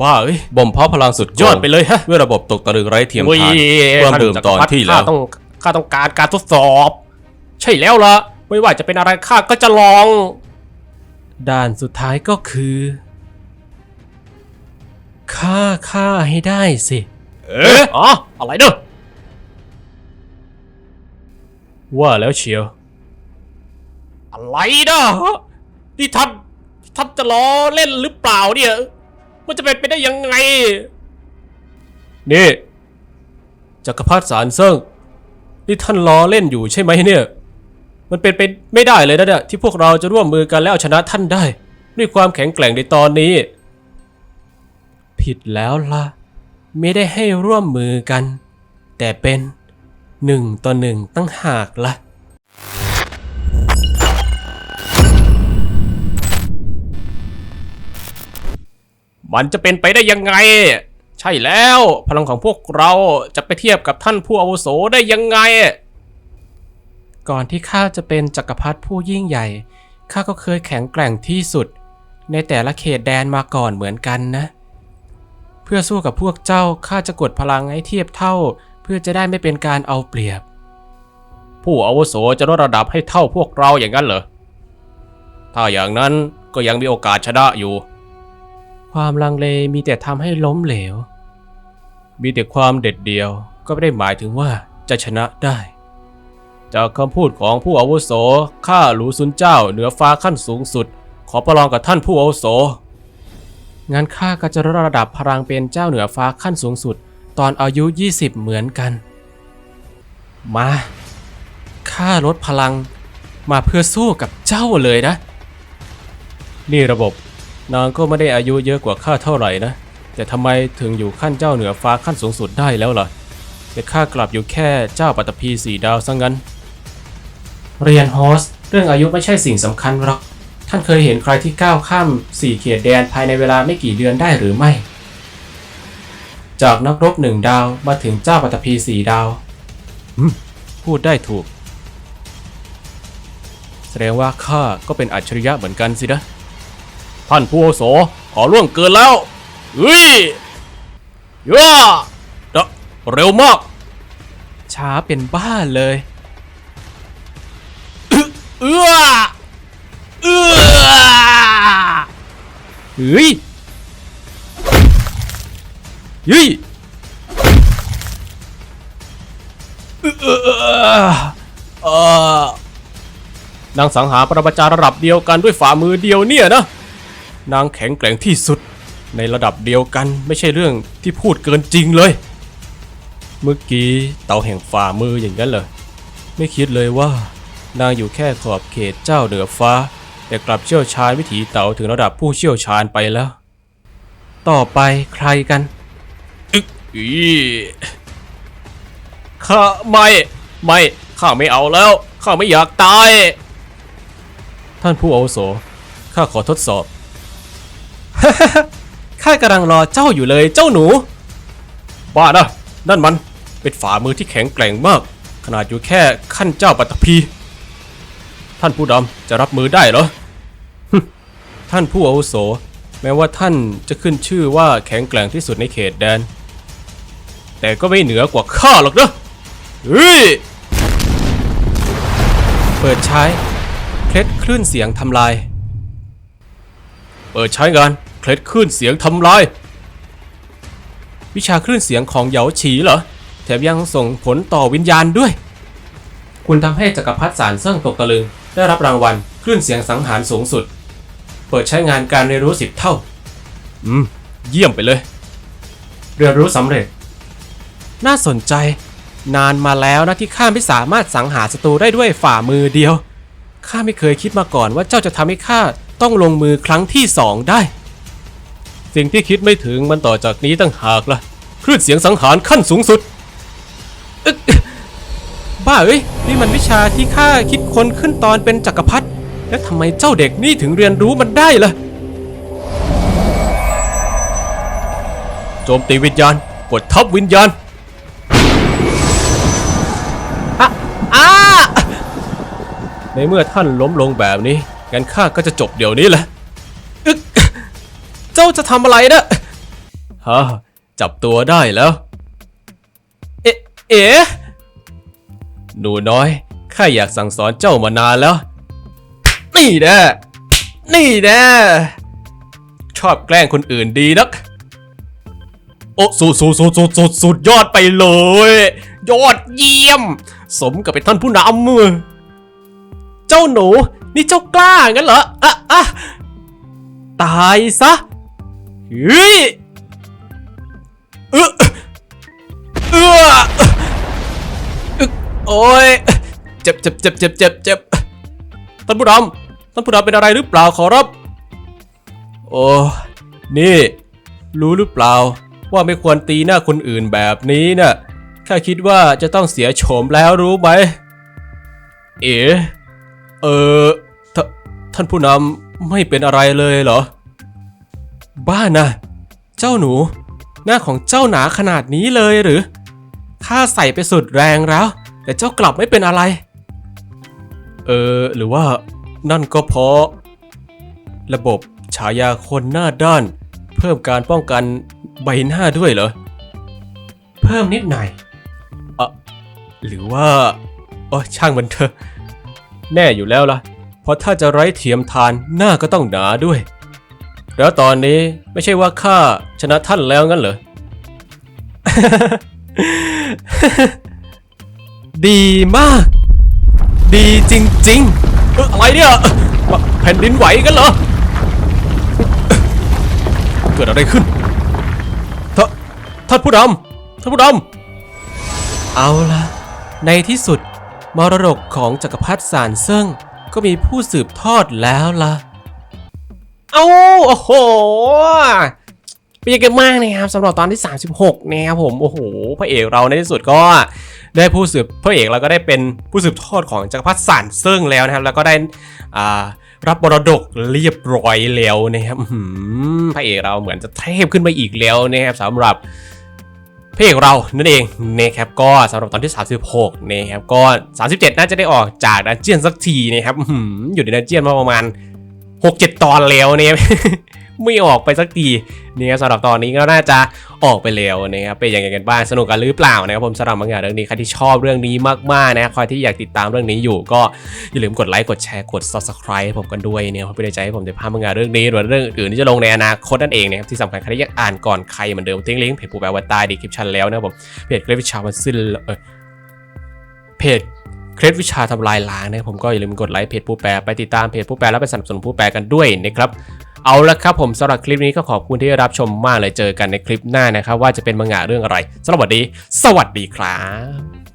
บ้าเอ้ยบ่มเพาะพลังสุดยอดไปเลยฮะด้วยระบบตกตะลึงไร้เทียมทานเพิ่มเติมตอนที่แล้วข้าต้องข้าต้องการการทดสอบ ใช่แล้วละไม่ว่าจะเป็นอะไรข้าก็จะลอง ด่านสุดท้ายก็คือฆ่าฆ่าให้ได้สิ เอ๊ะอ๋ออะไรเด้อว่าแล้วเชียว อะไรเด้อนี่ท่านท่านจะล้อเล่นหรือเปล่าเนี่ย มันจะเป็นไปได้ยังไง นี่จักรพรรดิสารเซิงนี่ท่านล้อเล่นอยู่ใช่ไหมเนี่ย มันเป็นไปไม่ได้เลยนะเนี่ยที่พวกเราจะร่วมมือกันแล้วเอาชนะท่านได้ ด้วยความแข็งแกร่งในตอนนี้ ผิดแล้วล่ะ ไม่ได้ให้ร่วมมือกัน แต่เป็นหนึ่งต่อหนึ่งตั้งหากล่ะ มันจะเป็นไปได้ยังไง ใช่แล้วพลังของพวกเราจะไปเทียบกับท่านผู้อาวุโสได้ยังไง ก่อนที่ข้าจะเป็นจักรพรรดิผู้ยิ่งใหญ่ข้าก็เคยแข็งแกร่งที่สุด ในแต่ละเขตแดนมาก่อนเหมือนกันนะ เพื่อสู้กับพวกเจ้าข้าจะกดพลังให้เทียบเท่า เพื่อจะได้ไม่เป็นการเอาเปรียบ ผู้อาวุโสจะลดระดับให้เท่าพวกเราอย่างนั้นเหรอถ้าอย่างนั้นก็ยังมีโอกาสชนะอยู่ ความลังเลมีแต่ทำให้ล้มเหลว มีแต่ความเด็ดเดียวก็ไม่ได้หมายถึงว่าจะชนะได้ จากคำพูดของผู้อาวุโสข้าหลูซุนเจ้าเหนือฟ้าขั้นสูงสุด ขอประลองกับท่านผู้อาวุโส งั้นข้าก็จะลดระดับพลังเป็นเจ้าเหนือฟ้าขั้นสูงสุด ตอนอายุ 20 เหมือนกัน มาข้าลดพลังมาเพื่อสู้กับเจ้าเลยนะ นี่ระบบ นางก็ไม่ได้อายุเยอะกว่าข้าเท่าไหร่นะ แต่ทำไมถึงอยู่ขั้นเจ้าเหนือฟ้าขั้นสูงสุดได้แล้วล่ะ แต่ข้ากลับอยู่แค่เจ้าปัตตภีสี่ดาวซะงั้น เรียนโฮสเรื่องอายุไม่ใช่สิ่งสำคัญหรอก ท่านเคยเห็นใครที่ก้าวข้ามสี่เขตแดนภายในเวลาไม่กี่เดือนได้หรือไม่ จากนักรบหนึ่งดาวมาถึงเจ้าปัตตภีสี่ดาวอืมพูดได้ถูก แสดงว่าข้าก็เป็นอัจฉริยะเหมือนกันสินะ ท่านผู้อโสขอล่วงเกินแล้วเฮ้ยย่าเดอะเร็วมาก ช้าเป็นบ้าเลยเอื้อเอื้อเฮ้ยเฮ้ยเอ่อเอ่อนางสังหาปรมาจารย์ระดับเดียวกันด้วยฝ่ามือเดียวเนี่ยนะ นางแข็งแกร่งที่สุด ในระดับเดียวกันไม่ใช่เรื่องที่พูดเกินจริงเลย เมื่อกี้เตาแห่งฝ่ามืออย่างนั้นเหรอไม่คิดเลยว่านางอยู่แค่ขอบเขตเจ้าเหนือฟ้า แต่กลับเชี่ยวชาญวิถีเต๋าถึงระดับผู้เชี่ยวชาญไปแล้ว ต่อไปใครกันอีข้าไม่ไม่ข้าไม่เอาแล้วข้าไม่อยากตาย ท่านผู้อาวุโสข้าขอทดสอบ ข้ากำลังรอเจ้าอยู่เลยเจ้าหนู บ้านะนั่นมันเป็นฝ่ามือที่แข็งแกร่งมาก ขนาดอยู่แค่ขั้นเจ้าปัตตภีท่านผู้ดำจะรับมือได้เหรอท่านผู้อาวุโส แม้ว่าท่านจะขึ้นชื่อว่าแข็งแกร่งที่สุดในเขตแดน แต่ก็ไม่เหนือกว่าข้าหรอกนะเฮ้ยเปิดใช้เคล็ดคลื่นเสียงทำลาย เปิดใช้งาน เคล็ดขึ้นเสียงทำลาย วิชาคลื่นเสียงของเหยาฉีเหรอ แถมยังส่งผลต่อวิญญาณด้วย คุณทำให้จักรพรรดิสารเซิ่งตกตะลึง ได้รับรางวัลคลื่นเสียงสังหารสูงสุด เปิดใช้งานการเรียนรู้สิบเท่า อืม เยี่ยมไปเลย เรียนรู้สำเร็จ น่าสนใจ นานมาแล้วนะที่ข้าไม่สามารถสังหารศัตรูได้ด้วยฝ่ามือเดียวข้าไม่เคยคิดมาก่อนว่าเจ้าจะทำให้ข้าต้องลงมือครั้งที่สองได้ สิ่งที่คิดไม่ถึงมันต่อจากนี้ตั้งหากละ่ะคลื่นเสียงสังหารขั้นสูงสุด บ้าเอ้ยนี่มันวิชาที่ข้าคิดค้นขึ้นตอนเป็นจักรพรรดิแล้วทำไมเจ้าเด็กนี่ถึงเรียนรู้มันได้ล่ะ โจมตีวิญญาณ กดทับวิญญาณอ้าในเมื่อท่านล้มลงแบบนี้งั้นข้าก็จะจบเดี๋ยวนี้แหละเจ้าจะทำอะไรนะฮะจับตัวได้แล้ว เอ๊ะเอ๊ะหนูน้อยข้าอยากสั่งสอนเจ้ามานานแล้ว นี่แน่นี่แน่ชอบแกล้งคนอื่นดีนัก โอ้สุดสุดสุดสุดสุดสุดยอดไปเลย ยอดเยี่ยม สมกับเป็นท่านผู้นำมือเจ้าหนู นี่เจ้ากล้างั้นเหรอ อะอะตายซะ เฮ้ยเออเอออึกโอ้ยเจ็บเจ็บเจ็บเจ็บเจ็บเจ็บท่านผู้นำท่านผู้นำเป็นอะไรหรือเปล่าขอรับ โอ้นี่ รู้หรือเปล่า ว่าไม่ควรตีหน้าคนอื่นแบบนี้น่ะข้าคิดว่าจะต้องเสียโฉมแล้วรู้ไหม เอ๋เออท่านผู้นำไม่เป็นอะไรเลยเหรอ บ้านะ เจ้าหนู หน้าของเจ้าหนาขนาดนี้เลยหรือข้าใส่ไปสุดแรงแล้ว แต่เจ้ากลับไม่เป็นอะไร เออ หรือว่า นั่นก็เพราะ ระบบฉายาคนหน้าด้าน เพิ่มการป้องกันใบหน้าด้วยเหรอ เพิ่มนิดหน่อยหรือว่าโอ้ช่างมันเถอะ แน่อยู่แล้วล่ะ เพราะถ้าจะไร้เทียมทานหน้าก็ต้องหนาด้วย แล้วตอนนี้ไม่ใช่ว่าข้าชนะท่านแล้วงั้นเหรอ ดีมาก ดีจริงเอ้ออะไรเนี่ย แผ่นดินไหวกันเหรอ เกิดอะไรขึ้นท่าท่านผู้นำท่านผู้นๆเอาละในที่สุดมรดกของจักรพรรดิสารเซิ่งก็มีผู้สืบทอดแล้วล่ะ เอาโอ้โหเป็นยังไงบ้างนะครับสำหรับตอนที่ 36นะครับผมโอ้โหพระเอกเราในที่สุดก็ได้ผู้สืบพระเอกเราก็ได้เป็นผู้สืบทอดของจักรพรรดิสารเซิ่งแล้วนะครับ แล้วก็ได้อ่ารับบรดกเรียบร้อยแล้วนะครับพระเอกเราเหมือนจะเทพขึ้นไปอีกแล้วนะครับสำหรับพระเอกเรานั่นเองนะครับก็สำหรับตอนที่ 36นะครับก็ 37 น่าจะได้ออกจากดันเจียนสักทีนะครับอื้อหืออยู่ในดันเจียนมาประมาณ 6-7ตอนแล้วเนี่ยไม่ออกไปสักทีเนี่ยสำหรับตอนนี้ก็น่าจะออกไปแล้วนะครับเป็นยังไงกันบ้างสนุกกันหรือเปล่านะครับผมสำหรับมังงะเรื่องนี้ใครที่ชอบเรื่องนี้มากๆนะใครที่อยากติดตามเรื่องนี้อยู่ ก็อย่าลืมกดไลค์กดแชร์กด subscribe ให้ผมกันด้วยเนี่ยเพื่อเป็นกำลังใจให้ผมจะพามังงะเรื่องนี้หรือเรื่องอื่นที่จะลงในอนาคตนั่นเองนะครับที่สำคัญใครที่อยากอ่านก่อนใครเหมือนเดิมทิ้งลิงก์เพจปูแปลว่าใต้ดีคลิปชันแล้วนะครับผมเพจเกรฟิชาวันสิ้นเพจ เคล็ดวิชาทำลายล้างนะผมก็อย่าลืมกดไลค์เพจผู้แปลไปติดตามเพจผู้แปลและไปสนับสนุนผู้แปลกันด้วยนะครับเอาละครับผมสำหรับคลิปนี้ก็ขอบคุณที่รับชมมากเลยเจอกันในคลิปหน้านะครับ ว่าจะเป็นมังงะเรื่องอะไรสำหรับวันนี้สวัสดีครับ